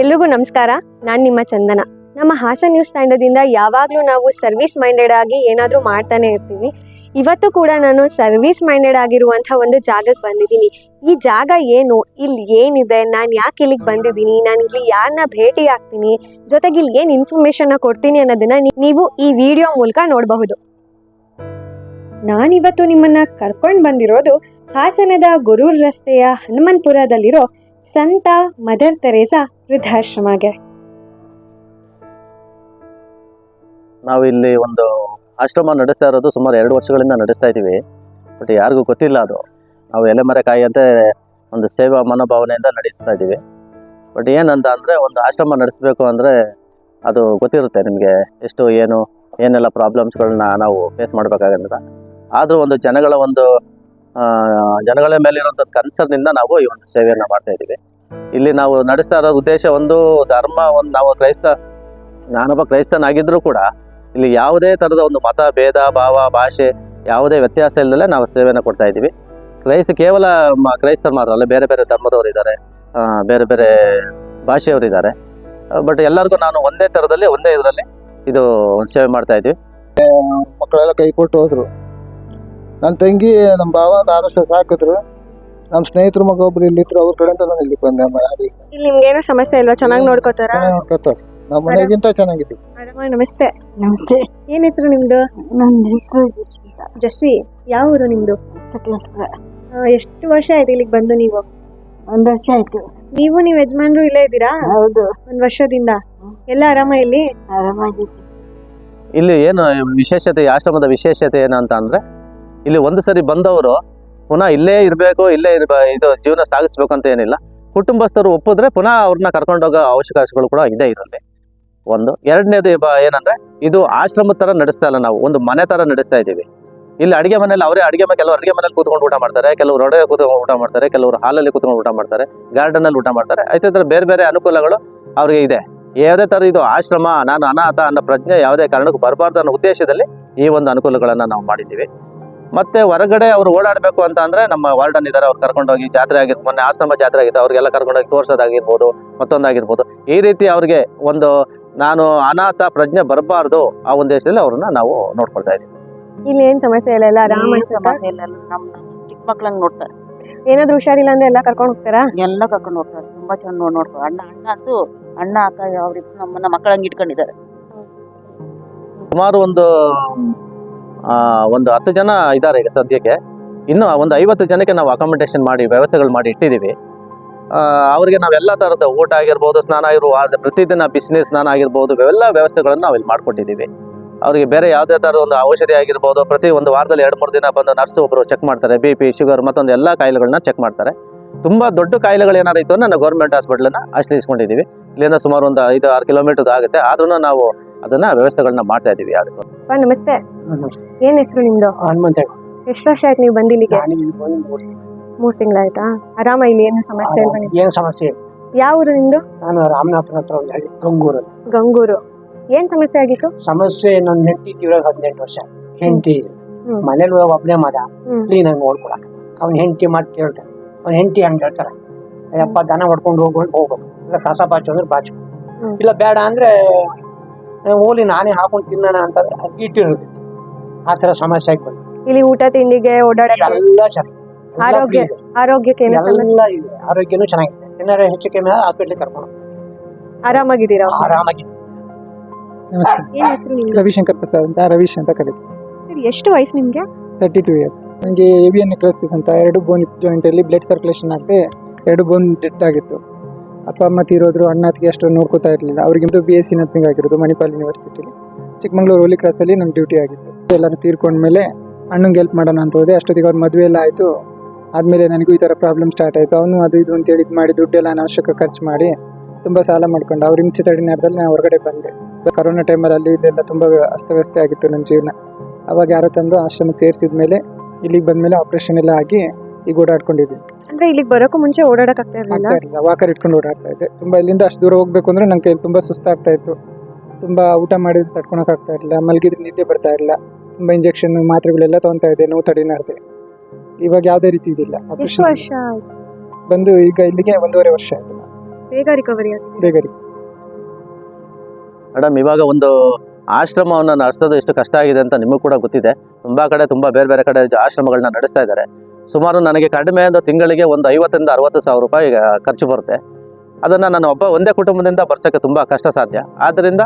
ಎಲ್ರಿಗೂ ನಮಸ್ಕಾರ. ನಾನು ನಿಮ್ಮ ಚಂದನ. ನಮ್ಮ ಹಾಸನ್ ನ್ಯೂಸ್ ತಂಡದಿಂದ ಯಾವಾಗಲೂ ನಾವು ಸರ್ವಿಸ್ ಮೈಂಡೆಡ್ ಆಗಿ ಏನಾದರೂ ಮಾಡ್ತಾನೆ ಇರ್ತೀವಿ. ಇವತ್ತು ಕೂಡ ನಾನು ಸರ್ವಿಸ್ ಮೈಂಡೆಡ್ ಆಗಿರುವಂಥ ಒಂದು ಜಾಗಕ್ಕೆ ಬಂದಿದ್ದೀನಿ. ಈ ಜಾಗ ಏನು? ಇಲ್ಲಿ ಏನಿದೆ? ನಾನು ಯಾಕೆ ಇಲ್ಲಿಗೆ ಬಂದಿದ್ದೀನಿ? ನಾನು ಇಲ್ಲಿ ಯಾರನ್ನ ಭೇಟಿ ಆಗ್ತೀನಿ? ಜೊತೆಗೆ ಇಲ್ಲಿ ಏನು ಇನ್ಫಾರ್ಮೇಷನ್ನ ಕೊಡ್ತೀನಿ ಅನ್ನೋದನ್ನ ನೀವು ಈ ವಿಡಿಯೋ ಮೂಲಕ ನೋಡಬಹುದು. ನಾನಿವತ್ತು ನಿಮ್ಮನ್ನ ಕರ್ಕೊಂಡು ಬಂದಿರೋದು ಹಾಸನದ ಗೊರೂರ್ ರಸ್ತೆಯ ಹನುಮನ್ಪುರದಲ್ಲಿರೋ ಸಂತ ಮದರ್ ತೆರೇಸಾ ವೃದ್ಧಾಶ್ರಮಗೆ. ನಾವಿಲ್ಲಿ ಒಂದು ಆಶ್ರಮ ನಡೆಸ್ತಾ ಇರೋದು ಸುಮಾರು ಎರಡು ವರ್ಷಗಳಿಂದ ನಡೆಸ್ತಾ ಇದ್ದೀವಿ. ಬಟ್ ಯಾರಿಗೂ ಗೊತ್ತಿಲ್ಲ ಅದು. ನಾವು ಎಲೆಮರೆ ಅಂತ ಒಂದು ಸೇವಾ ಮನೋಭಾವನೆಯಿಂದ ನಡೆಸ್ತಾ ಇದ್ದೀವಿ. ಬಟ್ ಏನಂತ ಅಂದರೆ ಒಂದು ಆಶ್ರಮ ನಡೆಸಬೇಕು ಅಂದರೆ ಅದು ಗೊತ್ತಿರುತ್ತೆ ನಿಮಗೆ ಎಷ್ಟು, ಏನು, ಏನೆಲ್ಲ ಪ್ರಾಬ್ಲಮ್ಸ್ಗಳನ್ನ ನಾವು ಫೇಸ್ ಮಾಡಬೇಕಾಗಂತ. ಆದರೂ ಒಂದು ಜನಗಳ ಒಂದು ಜನಗಳ ಮೇಲಿರುವಂಥ ಕನ್ಸರ್ನಿಂದ ನಾವು ಈ ಒಂದು ಸೇವೆಯನ್ನು ಮಾಡ್ತಾ ಇದ್ದೀವಿ. ಇಲ್ಲಿ ನಾವು ನಡೆಸ್ತಾ ಇರೋ ಉದ್ದೇಶ ಒಂದು ಧರ್ಮ, ಒಂದು ನಾವು ಕ್ರೈಸ್ತ, ನಾನೊಬ್ಬ ಕ್ರೈಸ್ತನಾಗಿದ್ದರೂ ಕೂಡ ಇಲ್ಲಿ ಯಾವುದೇ ಥರದ ಒಂದು ಮತ, ಭೇದ, ಭಾವ, ಭಾಷೆ ಯಾವುದೇ ವ್ಯತ್ಯಾಸ ಇಲ್ಲದಲ್ಲೇ ನಾವು ಸೇವೆಯನ್ನು ಕೊಡ್ತಾ ಇದ್ದೀವಿ. ಕ್ರೈಸ್ತ ಕೇವಲ ಕ್ರೈಸ್ತರು ಮಾತ್ರ ಅಲ್ಲ, ಬೇರೆ ಬೇರೆ ಧರ್ಮದವರು ಇದ್ದಾರೆ ಬೇರೆ ಬೇರೆ ಭಾಷೆಯವರು ಇದ್ದಾರೆ. ಬಟ್ ಎಲ್ಲರಿಗೂ ನಾನು ಒಂದೇ ಥರದಲ್ಲಿ, ಒಂದೇ ಇದರಲ್ಲಿ ಇದು ಒಂದು ಸೇವೆ ಮಾಡ್ತಾ ಇದ್ದೀವಿ. ಮಕ್ಕಳೆಲ್ಲ ಕೈ ಕೊಟ್ಟು ಹೋದ್ರು. ನನ್ನ ತಂಗಿ, ನಮ್ಮ ಭಾವ ವರ್ಷ ಸಾಕಿದ್ರು. ನಮ್ಮ ಸ್ನೇಹಿತರ ಮಗ ಒಬ್ರು ಇಲ್ಲಿ ಅವ್ರ ಕಡೆಯಿಂದ ನಾನು ಇಲ್ಲಿ ಬಂದೆ ಅಮ್ಮ ಯಾರು ಇಲ್ಲ. ಇಲ್ಲಿ ನಿಮ್ಗೇನು ಸಮಸ್ಯೆ ಇಲ್ವಾ? ಚೆನ್ನಾಗಿ ನೋಡ್ಕೊತಾರ? ನೋಡ್ಕೊತಾರೆ ನಮ್ಮ ಮನೆಗಿಂತ ಚೆನ್ನಾಗಿದ್ದೀವಿ. ನಮಸ್ತೆ. ನಮಸ್ತೆ. ಏನ್ ಹೆಸರು ನಿಮ್ದು? ನನ್ನ ಹೆಸರು ಜಸ್ವಿ ಜಸ್ಸಿ ಯಾವ ಊರು ನಿಮ್ದು? ಸಕಲೇಶ್ವರ ಆ, ಎಷ್ಟು ವರ್ಷ ಆಯ್ತು ಇಲ್ಲಿಗೆ ಬಂದು ನೀವು? ಒಂದು ವರ್ಷ ಆಯ್ತು. ನೀವು ನೀವು ಯಜಮಾನ್ರು ಇಲ್ಲೇ ಇದ್ದೀರಾ? ಹೌದು. ಒಂದ್ ವರ್ಷದಿಂದ. ಎಲ್ಲ ಆರಾಮ ಇಲ್ಲಿ? ಆರಾಮಾಗಿತ್ತು ಇಲ್ಲಿ ಏನು ವಿಶೇಷತೆ ಈ ಆಶ್ರಮದ ವಿಶೇಷತೆ ಏನಂತ ಅಂದ್ರೆ ಇಲ್ಲಿ ಒಂದು ಸರಿ ಬಂದವರು ಪುನಃ ಇಲ್ಲೇ ಇರಬೇಕು, ಇಲ್ಲೇ ಇರ್ಬ ಇದು ಜೀವನ ಸಾಗಿಸ್ಬೇಕು ಅಂತ ಏನಿಲ್ಲ. ಕುಟುಂಬಸ್ಥರು ಒಪ್ಪಿದ್ರೆ ಪುನಃ ಅವ್ರನ್ನ ಕರ್ಕೊಂಡೋಗೋ ಅವಕಾಶಗಳು ಕೂಡ ಇದೆ ಇದರಲ್ಲಿ. ಒಂದು. ಎರಡನೇದು ಏನಂದ್ರೆ, ಇದು ಆಶ್ರಮದ ತರ ನಡೆಸ್ತಾ ಇಲ್ಲ ನಾವು. ಒಂದು ಮನೆ ತರ ನಡೆಸ್ತಾ ಇದ್ದೀವಿ. ಇಲ್ಲಿ ಅಡಿಗೆ ಮನೇಲಿ ಅವರೇ ಅಡಿಗೆ ಮನೆ, ಕೆಲವರು ಅಡಿಗೆ ಮನೇಲಿ ಕೂತ್ಕೊಂಡು ಊಟ ಮಾಡ್ತಾರೆ, ಕೆಲವರು ಹೊರಗೆ ಕೂತ್ಕೊಂಡು ಊಟ ಮಾಡ್ತಾರೆ, ಕೆಲವರು ಹಾಲಲ್ಲಿ ಕೂತ್ಕೊಂಡು ಊಟ ಮಾಡ್ತಾರೆ ಗಾರ್ಡನ್ ಅಲ್ಲಿ ಊಟ ಮಾಡ್ತಾರೆ. ಆಯ್ತು, ಇದ್ರೆ ಬೇರೆ ಬೇರೆ ಅನುಕೂಲಗಳು ಅವ್ರಿಗೆ ಇದೆ. ಯಾವುದೇ ತರ ಇದು ಆಶ್ರಮ, ನಾನು ಅನಾಥ ಅನ್ನೋ ಪ್ರಜ್ಞೆ ಯಾವುದೇ ಕಾರಣಕ್ಕೂ ಬರಬಾರ್ದು ಅನ್ನೋ ಉದ್ದೇಶದಲ್ಲಿ ಈ ಒಂದು ಅನುಕೂಲಗಳನ್ನು ನಾವು ಮಾಡಿದ್ದೀವಿ. ಮತ್ತೆ ಹೊರಗಡೆ ಅವ್ರು ಓಡಾಡಬೇಕು ಅಂತ ಅಂದ್ರೆ ನಮ್ಮ ವಾರ್ಡನ್ ಇದ್ದಾರೆ ಅವ್ರು ಕರ್ಕೊಂಡೋಗಿ ಜಾತ್ರೆ ಆಗಿರ್ಬೋದು ಮೊನ್ನೆ ಆಶ್ರಮ ಜಾತ್ರೆ ಆಗಿತ್ತು ಅವ್ರಿಗೆಲ್ಲ ಕರ್ಕೊಂಡೋಗಿ ತೋರ್ಸೋದಾಗಿರ್ಬೋದು ಮತ್ತೊಂದಾಗಿರ್ಬೋದು. ಈ ರೀತಿ ಅವ್ರಿಗೆ ಒಂದು ನಾನು ಅನಾಥ ಪ್ರಜ್ಞೆ ಬರಬಾರ್ದು ಆ ಉದ್ದೇಶದಲ್ಲಿ ಅವ್ರನ್ನ ನಾವು ನೋಡ್ಕೊಳ್ತಾ ಇದೀವಿ ಇಲ್ಲಿ ಏನ್ ಸಮಸ್ಯೆ ಇಲ್ಲ ಎಲ್ಲ ಆರಾಮ ಚಿಕ್ಕ ಮಕ್ಳಂಗ್ ನೋಡ್ತಾರೆ. ಏನಾದ್ರು ಹುಷಾರಿಲ್ಲ ಅಂದ್ರೆ ಎಲ್ಲ ಕರ್ಕೊಂಡು ಹೋಗ್ತಾರಾ? ಎಲ್ಲ ಕರ್ಕೊಂಡು ಹೋಗ್ತಾರೆ ತುಂಬಾ ಚೆನ್ನಾಗಿ ನೋಡ್ ನೋಡ್ಕೊ ಅಣ್ಣ ಅಣ್ಣ ಅಂತೂ ಅಣ್ಣ ಅಕ್ಕ ಅವ್ರಿಬ್ರು ನಮ್ಮನ್ನ ಮಕ್ಕಳಂಗ್ ಇಟ್ಕೊಂಡಿದ್ದಾರೆ. ಸುಮಾರು ಒಂದು ಒಂದು ಹತ್ತು ಜನ ಇದ್ದಾರೆ ಈಗ ಸದ್ಯಕ್ಕೆ. ಇನ್ನು ಒಂದು ಐವತ್ತು ಜನಕ್ಕೆ ನಾವು ಅಕಾಮಿಡೇಷನ್ ಮಾಡಿ, ವ್ಯವಸ್ಥೆಗಳು ಮಾಡಿ ಇಟ್ಟಿದ್ದೀವಿ. ಅವರಿಗೆ ಅವರಿಗೆ ನಾವೆಲ್ಲ ಥರದ ಊಟ ಆಗಿರ್ಬೋದು, ಸ್ನಾನ ಇರುವ ಪ್ರತಿದಿನ ಬಿಸಿನೀರು ಸ್ನಾನ ಆಗಿರ್ಬೋದು, ಇವೆಲ್ಲ ವ್ಯವಸ್ಥೆಗಳನ್ನು ನಾವು ಇಲ್ಲಿ ಮಾಡಿಕೊಟ್ಟಿದ್ದೀವಿ ಅವರಿಗೆ ಬೇರೆ ಯಾವುದೇ ಥರದ ಒಂದು ಔಷಧಿ ಆಗಿರ್ಬೋದು, ಪ್ರತಿ ಒಂದು ವಾರದಲ್ಲಿ ಎರಡು, ಮೂರು ದಿನ ಬಂದು ನರ್ಸ್ ಒಬ್ಬರು ಚೆಕ್ ಮಾಡ್ತಾರೆ ಬಿ ಪಿ ಶುಗರ್ ಮತ್ತೊಂದು ಎಲ್ಲ ಕಾಯಿಲೆಗಳನ್ನ ಚೆಕ್ ಮಾಡ್ತಾರೆ. ತುಂಬ ದೊಡ್ಡ ಕಾಯಿಲೆಗಳು ಏನಾರು ಇತ್ತು ಅಂದರೆ ನಾವು ಗೌರ್ಮೆಂಟ್ ಹಾಸ್ಪಿಟ್ಲನ್ನು ಆಶ್ರಯಿಸ್ಕೊಂಡಿದ್ದೀವಿ. ಇಲ್ಲಿಂದ ಸುಮಾರು ಒಂದು ಐದು, ಆರು ಕಿಲೋಮೀಟರ್ ಆಗುತ್ತೆ. ಆದ್ರೂ ನಾವು ಅದನ್ನ ವ್ಯವಸ್ಥೆಗಳನ್ನ ಮಾಡ್ತಾ ಇದೀವಿ ಅದಕ್ಕೆ ಅಪ್ಪ ನಮಸ್ತೆ. ಏನ್ ಹೆಸರು ನಿಮ್ದು? ಹನುಮಂತ ಎಷ್ಟು ವರ್ಷ ಆಯ್ತು ನೀವು ಬಂದು ಇಲ್ಲಿಗೆ ಮೂರ್ ತಿಂಗಳಾಯ್ತಾ ಆರಾಮ ಇಲ್ಲಿ ಏನು ಸಮಸ್ಯೆ ಇಲ್ವಾ ನಿಮ್ಗೆ? ಏನು ಸಮಸ್ಯೆ? ಇಲ್ಲ. ಯಾವ ಊರು ನಿಮ್ದು? ನಾನು ರಾಮನಾಥನ ಹತ್ರ ಒಂದು ಹಳ್ಳಿ ಗಂಗೂರಲ್ಲಿ ಗಂಗೂರು. ಏನ್ ಸಮಸ್ಯೆ ಆಗಿತ್ತು ಸಮಸ್ಯೆ ನನ್ನ ಹೆಂಡತಿ ತೀವ್ರ ಹದಿನೆಂಟು ವರ್ಷ. ಹೆಂಡತಿ. ಹ್ಮ್. ಮನೇಲಿ ಒಬ್ಬನೇ ಮಗ. ಹ್ಮ್. ಕ್ಲೀನ್ ಆಗಿ ನೋಡ್ಕೊಳಕ್ ಅವ್ನ ಹೆಂಡತಿ ಮಾತು ಕೇಳ್ತಾನೆ ಅವ್ನ ಹೆಂಡತಿ ಹಂಗೆ ಹೇಳ್ತಾರೆ ಅಯ್ಯಪ್ಪ ದನ ಹೊಡ್ಕೊಂಡು ಹೋಗ್ಕೊಂಡು ಹೋಗ್ಬೇಕು. ಇಲ್ಲ ಕಸ ಬಾಚು ಅಂದ್ರೆ ಬಾಚು ಹ್ಮ್. ಇಲ್ಲ ಬೇಡ ಅಂದ್ರೆ ಹೋಲಿ ನಾನೇ ಹಾಕೊಂಡು ತಿನ್ನೋಣ ಅಂತ ಇಟ್ಟಿರುತ್ತೆ ಆ ತರ ಸಮಸ್ಯೆ ಆಗಿ ಬಂತು. ಇಲ್ಲಿ ಊಟ ತಿಂಡಿಗೆ ಓಡಾಡಕ್ಕೆ ಎಲ್ಲ ಚೆನ್ನಾಗಿ ಆರೋಗ್ಯ ಆರೋಗ್ಯಕ್ಕೆ ಏನು ಸಮಸ್ಯೆ? ಎಲ್ಲ ಇದೆ. ಆರೋಗ್ಯನೂ ಚೆನ್ನಾಗಿದೆ. ಏನಾದ್ರೂ ಹೆಚ್ಚು ಕಮ್ಮಿ ಹಾಸ್ಪಿಟ್ಲಿಗೆ ಕರ್ಕೊಂಡು ಆರಾಮಾಗಿದ್ದೀರಾ? ಆರಾಮಾಗಿ. ನಮಸ್ತೆ. ಏನ್ ಹೆಸರು ನಿಮ್ದು? ರವಿಶಂಕರ್ ಪ್ರಸಾದ್ ಅಂತ ರವೀಶ್ ಅಂತ ಕರೀತಾರೆ ಸರ್ ಎಷ್ಟು ವಯಸ್ಸು ನಿಮ್ಗೆ? ತರ್ಟಿ ಟೂ ಇಯರ್ಸ್ ನನಗೆ ಎನ್ ನೆಕ್ರೋಸಿಸ್ ಅಂತ ಎರಡು ಬೋನ್ ಜಾಯಿಂಟಲ್ಲಿ ಬ್ಲಡ್ ಸರ್ಕ್ಯುಲೇಷನ್ ಆಗದೆ ಎರಡು ಬೋನ್ ಡೆತ್ ಆಗಿತ್ತು. ಅಪ್ಪ ಅಮ್ಮ ತೀರೋದ್ರು ಅಣ್ಣ ಅತ್ತಿಗೆ ಅಷ್ಟು ನೋಡ್ಕೋತಾ ಇರಲಿಲ್ಲ. ಅವ್ರಿಗೆ ಬಿ ಎಸ್ ಸಿ ನರ್ಸಿಂಗ್ ಆಗಿರೋದು ಮಣಿಪಾಲ್ ಯೂನಿವರ್ಸಿಟಿಲಿ ಚಿಕ್ಕಮಂಗ್ಳೂರು ಹೋಲಿ ಕ್ರಾಸಲ್ಲಿ ನನ್ನ ಡ್ಯೂಟಿ ಆಗಿತ್ತು. ಎಲ್ಲರೂ ತೀರ್ಕೊಂಡ್ಮೇಲೆ ಅಣ್ಣಂಗೆ ಹೆಲ್ಪ್ ಮಾಡೋಣ ಅಂತ ಹೋದೆ. ಅಷ್ಟೊತ್ತಿಗೆ ಅವ್ರ ಮದುವೆ ಎಲ್ಲ ಆಯಿತು. ಆದಮೇಲೆ ನನಗೂ ಈ ಥರ ಪ್ರಾಬ್ಲಮ್ ಸ್ಟಾರ್ಟ್ ಆಯಿತು. ಅವನು ಅದು ಇದು ಅಂತೇಳಿ ಇದು ಮಾಡಿ ದುಡ್ಡೆಲ್ಲ ಅನಾವಶ್ಯಕ ಖರ್ಚು ಮಾಡಿ ತುಂಬ ಸಾಲ ಮಾಡ್ಕೊಂಡು. ಅವ್ರ ಹಿಂಸೆ ತಡೆ ನೇರದಲ್ಲಿ ನಾನು ಹೊರಗಡೆ ಬಂದೆ. ಕರೋನಾ ಟೈಮಲ್ಲಿ ಅಲ್ಲಿ ಇಲ್ಲೆಲ್ಲ ತುಂಬ ಅಸ್ತವ್ಯಸ್ತ ಆಗಿತ್ತು ನನ್ನ ಜೀವನ. ಅವಾಗ ಯಾರೋ ತಂದು ಆಶ್ರಮಕ್ಕೆ ಸೇರಿಸಿದ ಮೇಲೆ ಇಲ್ಲಿಗೆ ಬಂದಮೇಲೆ ಆಪ್ರೇಷನ್ ಎಲ್ಲ ಆಗಿ ಈಗ ಓಡಾಡ್ಕೊಂಡಿದ್ದೀನಿ ಅಂದ್ರೆ ಇಲ್ಲಿಗೆ ಬರೋಕ್ಕೂ ಮುಂಚೆ ಓಡಾಡಕ್ ಆಗ್ತಾ ಇರ್ಲಿಲ್ಲ? ಆಗ್ತಾ ಇರಲಿಲ್ಲ. ವಾಕರ್ ಇಟ್ಕೊಂಡು ಓಡಾಡ್ತಾ ಇದ್ದೆ. ತುಂಬ ಇಲ್ಲಿಂದ ಅಷ್ಟು ದೂರ ಹೋಗ್ಬೇಕು ಅಂದ್ರೆ ನಂಗೆ ತುಂಬಾ ತುಂಬ ಸುಸ್ತಾಗ್ತಾ ಇತ್ತು. ತುಂಬ ಊಟ ಮಾಡಿದ್ರೆ ತಡ್ಕೊಳಕ್ ಆಗ್ತಾ ಇರಲಿಲ್ಲ. ಮಲಗಿದ್ರೆ ನಿದ್ದೆ ಬರ್ತಾ ಇರಲಿಲ್ಲ. ತುಂಬ ಇಂಜೆಕ್ಷನ್ ಮಾತ್ರೆಗಳೆಲ್ಲ ತೊಗೊತಾ ಇದ್ದೆ. ನೋವು ತಡಿನಾಡ್ದೆ ಇವಾಗ ಯಾವುದೇ ರೀತಿ ಇದಿಲ್ಲ. ಎಷ್ಟು ಆಪರೇಷನ್ ವರ್ಷ ಆಯ್ತು? ಬಂದು ಈಗ ಇಲ್ಲಿಗೆ ಒಂದೂವರೆ ವರ್ಷ ಆಯ್ತು. ಬೇಗ ರಿಕವರಿ ಬೇಗ ರೀ ಮೇಡಮ್ ಇವಾಗ ಒಂದು ಆಶ್ರಮವನ್ನು ನಡೆಸೋದು ಎಷ್ಟು ಕಷ್ಟ ಆಗಿದೆ ಅಂತ ನಿಮಗೂ ಕೂಡ ಗೊತ್ತಿದೆ. ತುಂಬಾ ಕಡೆ ತುಂಬಾ ಬೇರೆ ಬೇರೆ ಕಡೆ ಆಶ್ರಮಗಳನ್ನ ನಡೆಸ್ತಾ ಇದ್ದಾರೆ. ಸುಮಾರು ನನಗೆ ಕಡಿಮೆ ಅಂದ್ರೆ ತಿಂಗಳಿಗೆ ಒಂದು ಐವತ್ತರಿಂದ ಅರವತ್ತು ಸಾವಿರ ರೂಪಾಯಿ ಖರ್ಚು ಬರುತ್ತೆ. ಅದನ್ನು ನಾನು ಒಬ್ಬ ಒಂದೇ ಕುಟುಂಬದಿಂದ ಬರ್ಸೋಕ್ಕೆ ತುಂಬ ಕಷ್ಟ ಸಾಧ್ಯ. ಆದ್ದರಿಂದ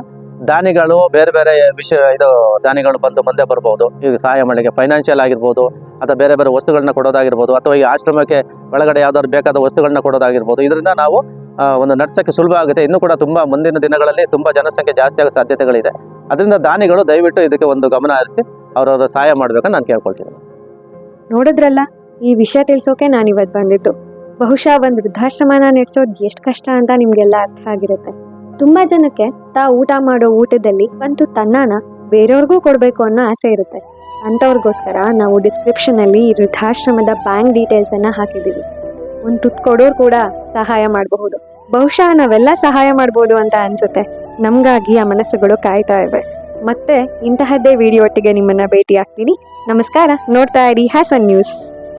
ದಾನಿಗಳು, ಬೇರೆ ಬೇರೆ ವಿಷಯ, ಇದು ದಾನಿಗಳು ಬಂದು ಮುಂದೆ ಬರ್ಬೋದು. ಈಗ ಸಹಾಯ ಮಾಡಲಿಕ್ಕೆ ಫೈನಾನ್ಷಿಯಲ್ ಆಗಿರ್ಬೋದು, ಅಥವಾ ಬೇರೆ ಬೇರೆ ವಸ್ತುಗಳನ್ನ ಕೊಡೋದಾಗಿರ್ಬೋದು, ಅಥವಾ ಈ ಆಶ್ರಮಕ್ಕೆ ಒಳಗಡೆ ಯಾವ್ದಾದ್ರು ಬೇಕಾದ ವಸ್ತುಗಳನ್ನ ಕೊಡೋದಾಗಿರ್ಬೋದು. ಇದರಿಂದ ನಾವು ಒಂದು ನಡ್ಸೋಕ್ಕೆ ಸುಲಭ ಆಗುತ್ತೆ. ಇನ್ನೂ ಕೂಡ ತುಂಬ ಮುಂದಿನ ದಿನಗಳಲ್ಲಿ ತುಂಬ ಜನಸಂಖ್ಯೆ ಜಾಸ್ತಿ ಆಗೋ ಸಾಧ್ಯತೆಗಳಿದೆ. ಅದರಿಂದ ದಾನಿಗಳು ದಯವಿಟ್ಟು ಇದಕ್ಕೆ ಒಂದು ಗಮನ ಹರಿಸಿ, ಅವರವರ ಸಹಾಯ ಮಾಡ್ಬೇಕಂತ ನಾನು ಕೇಳ್ಕೊಳ್ತೀನಿ. ನೋಡಿದ್ರಲ್ಲ? ಈ ವಿಷಯ ತಿಳಿಸೋಕೆ ನಾನು ಇವತ್ತು ಬಂದಿದ್ದು. ಬಹುಶಃ ಒಂದು ವೃದ್ಧಾಶ್ರಮನ ನಡೆಸೋದು ಎಷ್ಟು ಕಷ್ಟ ಅಂತ ನಿಮಗೆಲ್ಲ ಅರ್ಥ ಆಗಿರುತ್ತೆ. ತುಂಬ ಜನಕ್ಕೆ ತಾ ಊಟ ಮಾಡೋ ಊಟದಲ್ಲಿ ಬಂತು ತನ್ನನ ಬೇರೆಯವ್ರಿಗೂ ಕೊಡಬೇಕು ಅನ್ನೋ ಆಸೆ ಇರುತ್ತೆ. ಅಂಥವ್ರಿಗೋಸ್ಕರ ನಾವು ಡಿಸ್ಕ್ರಿಪ್ಷನಲ್ಲಿ ಈ ವೃದ್ಧಾಶ್ರಮದ ಬ್ಯಾಂಕ್ ಡೀಟೇಲ್ಸನ್ನು ಹಾಕಿದ್ದೀವಿ. ಒಂದು ತುತ್ತು ಕೊಡೋರು ಕೂಡ ಸಹಾಯ ಮಾಡಬಹುದು. ಬಹುಶಃ ನಾವೆಲ್ಲ ಸಹಾಯ ಮಾಡ್ಬೋದು ಅಂತ ಅನಿಸುತ್ತೆ. ನಮಗಾಗಿ ಆ ಮನಸ್ಸುಗಳು ಕಾಯ್ತಾ ಇವೆ. ಮತ್ತೆ ಇಂತಹದ್ದೇ ವಿಡಿಯೋ ಒಟ್ಟಿಗೆ ನಿಮ್ಮನ್ನು ಭೇಟಿ ಆಗ್ತೀನಿ ನಮಸ್ಕಾರ. ನೋಡ್ತಾ ಇರಿ ಹ್ಯಾಸನ್ ನ್ಯೂಸ್